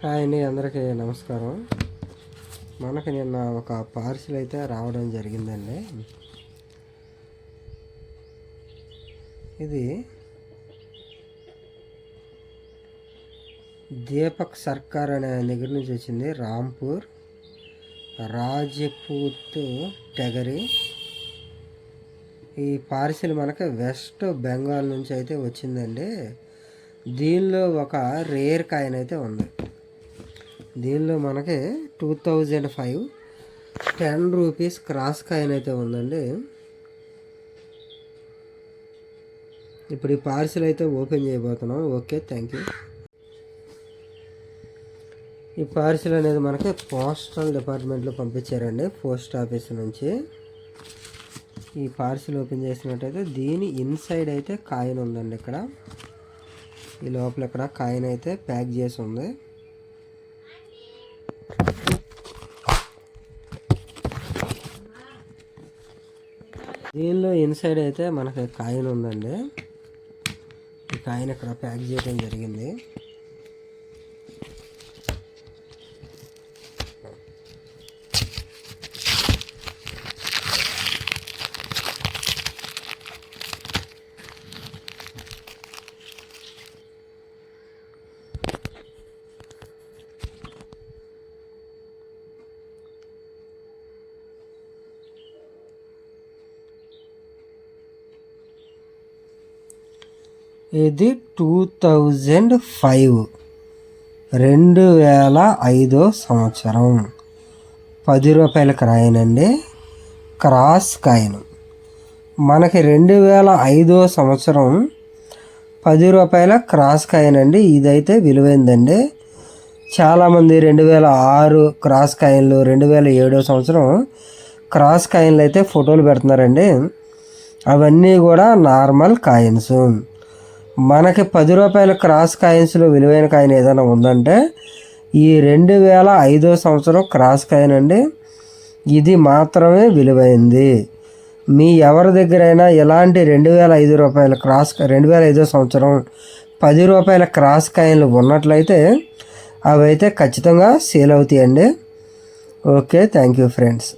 Hi అండి అందరికీ నమస్కారం. మనకి నిన్న ఒక పార్సిల్ అయితే రావడం జరిగిందండి. ఇది దీపక్ సర్కార్ అనే దగ్గర నుంచి వచ్చింది రాంపూర్ రాజపూత్ టెగరి. ఈ పార్సిల్ మనకి వెస్ట్ బెంగాల్ నుంచి అయితే వచ్చిందండి. దీనిలో ఒక రేర్ కాయిన్ అయితే ఉంది. దీనిలో మనకి two thousand five ten rupees cross coin అయితే ఉందండి. ఇప్పుడు ఈ పార్సిల్ అయితే ఓపెన్ చేయబోతున్నాం. Okay thank you. ఈ పార్సిల్ అనేది మనకి పోస్టల్ డిపార్ట్మెంట్లో పంపించారండి పోస్ట్ ఆఫీస్ నుంచి. ఈ పార్సిల్ ఓపెన్ చేసినట్టయితే దీని ఇన్సైడ్ అయితే కాయిన్ ఉందండి ఇక్కడ. ఈ లోపల ఇక్కడ కాయిన్ అయితే ప్యాక్ చేసి ఉంది. దీనిలో ఇన్సైడ్ అయితే మనకి కాయిన్ ఉందండి ఈ కాయిన్ ఇక్కడ ప్యాక్ చేయడం జరిగింది. ఇది టూ థౌజండ్ ఫైవ్ రెండు వేల ఐదో సంవత్సరం. పది రూపాయల కాయిన్ అండి క్రాస్ కాయిన్. మనకి రెండు వేల ఐదో సంవత్సరం పది రూపాయల క్రాస్ కాయిన్ అండి. ఇదైతే విలువైందండి. చాలామంది రెండు వేల ఆరు క్రాస్ కాయిన్లు రెండు వేల ఏడో సంవత్సరం క్రాస్ కాయిన్లు అయితే ఫోటోలు పెడుతున్నారండి. అవన్నీ కూడా నార్మల్ కాయిన్స్. మనకి పది రూపాయల క్రాస్ కాయిన్స్లో విలువైన కాయిన్ ఏదైనా ఉందంటే ఈ రెండు వేల ఐదో సంవత్సరం క్రాస్ కాయిన్ అండి. ఇది మాత్రమే విలువైంది. మీ ఎవరి దగ్గరైనా ఎలాంటి రెండు వేల ఐదు రూపాయల క్రాస్ రెండు వేల ఐదో సంవత్సరం పది రూపాయల క్రాస్ కాయిన్లు ఉన్నట్లయితే అవైతే ఖచ్చితంగా సేల్ అవుతాయండి. Okay thank you friends.